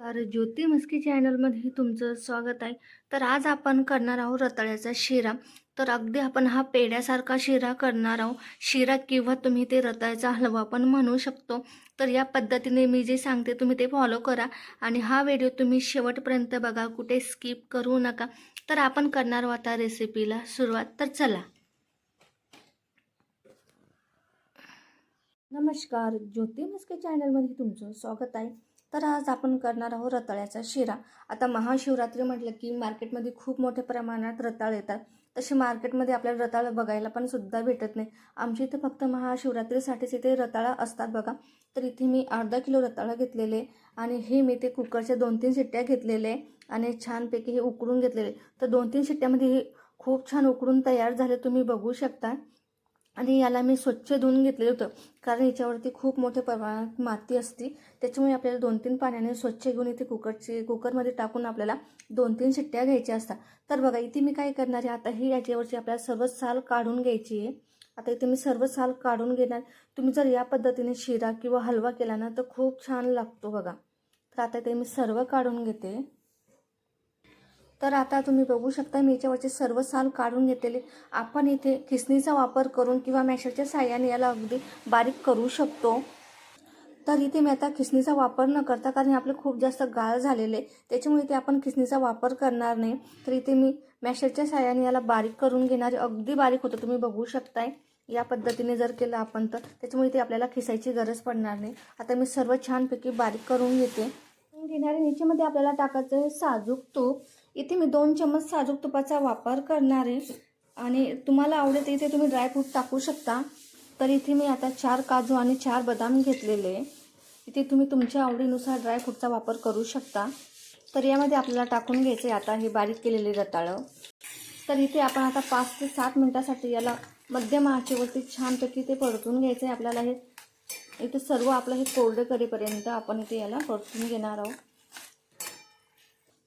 तर ज्योती मस्की चॅनलमध्ये तुमचं स्वागत आहे. तर आज आपण करणार आहोत रताळ्याचा शिरा. तर अगदी आपण हा पेड्यासारखा शिरा करणार आहोत. शिरा किंवा तुम्ही ते रताळ्याचा हलवा पण म्हणू शकतो. तर या पद्धतीने मी जे सांगते तुम्ही ते फॉलो करा. आणि हा व्हिडिओ तुम्ही शेवटपर्यंत बघा. कुठे स्किप करू नका. तर आपण करणार आहोत आता रेसिपीला सुरुवात. तर चला. नमस्कार. ज्योती मस्के चॅनलमध्ये तुमचं स्वागत आहे. तर आज आपण करणार आहोत रताळ्याचा शिरा. आता महाशिवरात्री म्हटलं की मार्केटमध्ये खूप मोठ्या प्रमाणात रताळ येतात. तसे मार्केटमध्ये आपल्याला रताळ बघायला पण सुद्धा भेटत नाही. आमच्या इथे फक्त महाशिवरात्रीसाठीच इथे रताळा असतात बघा. तर इथे मी अर्धा किलो रताळा घेतलेले आणि हे मी ते कुकरच्या दोन तीन शिट्ट्या घेतलेले आणि छानपैकी हे उकडून घेतलेले. तर दोन तीन शिट्ट्यामध्ये हे खूप छान उकडून तयार झाले तुम्ही बघू शकता. आणि याला मी स्वच्छ धुवून घेतलेलं होतं. कारण याच्यावरती खूप मोठ्या प्रमाणात माती असते. त्याच्यामुळे आपल्याला दोन तीन पाण्याने स्वच्छ घेऊन इथे कुकरची कुकरमध्ये टाकून आपल्याला दोन तीन शिट्ट्या घ्यायच्या असतात. तर बघा इथे मी काय करणार आहे? आता ही याच्यावरची आपल्याला सर्व साल काढून घ्यायची आहे. आता इथे मी सर्व साल काढून घेणार. तुम्ही जर या पद्धतीने शिरा किंवा हलवा केला ना तर खूप छान लागतो बघा. तर आता इथे मी सर्व काढून घेते. तर आता तुम्ही बघू शकता मी याच्यावरचे सर्व साल काढून घेतलेले. आपण इथे खिसणीचा वापर करून किंवा मॅशरच्या साह्याने याला अगदी बारीक करू शकतो. तर इथे मी आता खिसणीचा वापर न करता कारण आपले खूप जास्त गाळ झालेले त्याच्यामुळे इथे आपण खिसणीचा वापर करणार नाही. तर इथे मी मॅशरच्या साह्याने याला बारीक करून घेणार अगदी बारीक होतं तुम्ही बघू शकताय. या पद्धतीने जर केलं आपण तर. त्याच्यामुळे इथे आपल्याला खिसायची गरज पडणार नाही. आता मी सर्व छानपैकी बारीक करून घेते. घेणार आहे याच्यामध्ये आपल्याला टाकायचं आहे साजूक तूप. इथे मी दोन चम्मच साजूक तुपाचा वापर करणार आहे. आणि तुम्हाला आवडेल तर इथे तुम्ही ड्रायफ्रूट टाकू शकता. तर इथे मी आता चार काजू आणि चार बदाम घेतलेले इथे तुम्ही तुमच्या आवडीनुसार ड्रायफ्रूटचा वापर करू शकता. तर यामध्ये आपल्याला टाकून घ्यायचं आहे आता हे बारीक केलेले रताळं. तर इथे आपण आता पाच ते सात मिनटासाठी याला मध्यम आचेवरती छानपैकी ते परतून घ्यायचं आहे आपल्याला हे इथे सर्व आपलं हे कोरडं करेपर्यंत आपण इथे याला परतून घेणार आहोत.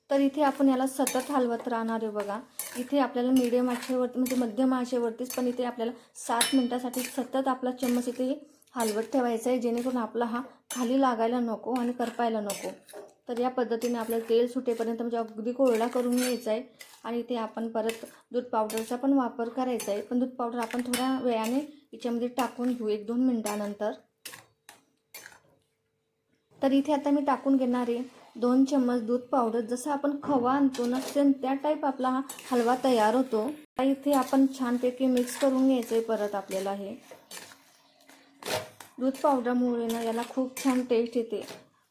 तर इथे आपण याला सतत हलवत राहणार आहे बघा. इथे आपल्याला मिडियम आशेवरती म्हणजे मध्यम आशेवरतीच पण इथे आपल्याला सात मिनटासाठी सतत आपला चम्मच इथे हलवत ठेवायचा आहे जेणेकरून आपला हा खाली लागायला नको आणि करपायला नको. तर या पद्धतीने आपल्याला तेल सुटेपर्यंत म्हणजे अगदी कोरडा करून घ्यायचा आहे. आणि इथे आपण परत दूध पावडरचा पण वापर करायचा आहे. पण दूध पावडर आपण थोड्या वेळाने याच्यामध्ये टाकून घेऊ एक दोन मिनटानंतर. तर इथे आता मी टाकून घेणार आहे दोन चम्मच दूध पावडर. जसं आपण खवा आणतो ना सेम त्या टाईप आपला हा हलवा तयार होतो. इथे आपण छानपैकी मिक्स करून घ्यायचं आहे परत आपल्याला हे. दूध पावडरमुळे ना याला खूप छान टेस्ट येते.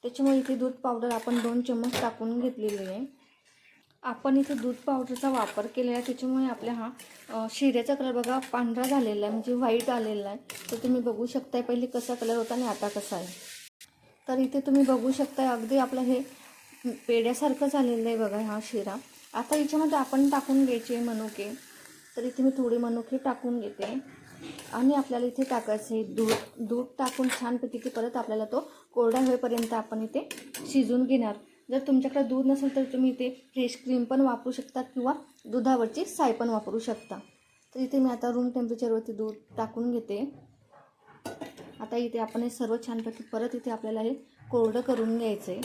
त्याच्यामुळे इथे दूध पावडर आपण दोन चम्मच टाकून घेतलेली आहे. आपण इथे दूध पावडरचा वापर केलेला आहे. त्याच्यामुळे आपल्या हा शिऱ्याचा कलर बघा पांढरा झालेला आहे म्हणजे व्हाईट आलेला आहे. तर तुम्ही बघू शकताय पहिले कसा कलर होता आणि आता कसा आहे. तर इथे तुम्ही बघू शकता अगदी आपलं हे पेड्यासारखं झालेलं आहे बघा हा शिरा. आता याच्यामध्ये आपण टाकून घ्यायचे मनुके. तर इथे मी थोडे मनुके टाकून घेते. आणि आपल्याला इथे टाकायचं आहे दूध. दूध टाकून छानपैकी ते परत आपल्याला तो कोरडा होईपर्यंत आपण इथे शिजून घेणार. जर तुमच्याकडे दूध नसेल तर तुम्ही इथे फ्रेश क्रीम पण वापरू शकता किंवा दुधावरची साय पण वापरू शकता. तर इथे मी आता रूम टेम्परेचरवरती दूध टाकून घेते. आता इथे आपण हे सर्व छानपैकी परत इथे आपल्याला हे कोरडं करून घ्यायचं आहे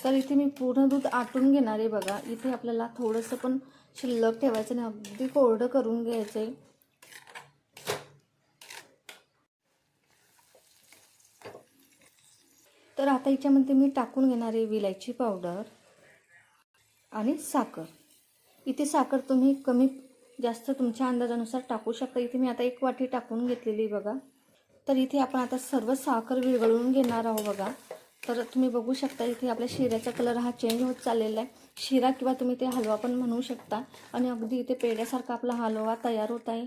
तर इथे मी पूर्ण दूध आटून घेणार आहे बघा. इथे आपल्याला थोडंसं पण शिल्लक ठेवायचं नाही. अगदी कोरडं करून घ्यायचं आहे तर आता याच्यामध्ये मी टाकून घेणार आहे विलायची पावडर आणि साखर. इथे साखर तुम्ही कमी जास्त तुमच्या अंदाजानुसार टाकू शकता. इथे मी आता एक वाटी टाकून घेतलेली बघा. तर इथे आपण आता सर्व साखर विरघळून घेणार आहोत बघा. तर तुम्ही बघू शकता इथे आपल्या शिऱ्याचा कलर हा चेंज होत चाललेला आहे. शिरा किंवा तुम्ही ते हलवा पण म्हणू शकता. आणि अगदी इथे पेड्यासारखा आपला हलवा तयार होत आहे.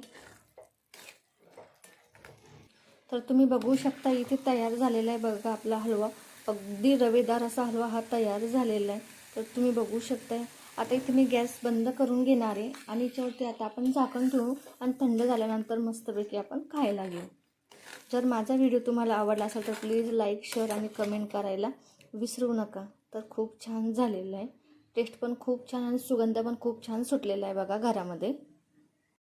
तर तुम्ही बघू शकता इथे तयार झालेला आहे बघा आपला हलवा. अगदी रवेदार असा हलवा हा तयार झालेला आहे. तर तुम्ही बघू शकता आता इथे मी गॅस बंद करून घेणार आहे. आणि याच्यावरती आता आपण झाकण ठेवू आणि थंड झाल्यानंतर मस्तपैकी आपण खायला घेऊ. जर माझा व्हिडिओ तुम्हाला आवडला असेल तर प्लीज लाईक शेअर आणि कमेंट करायला विसरू नका. तर खूप छान झालेलं आहे. टेस्ट पण खूप छान आणि सुगंध पण खूप छान सुटलेला आहे बघा घरामध्ये.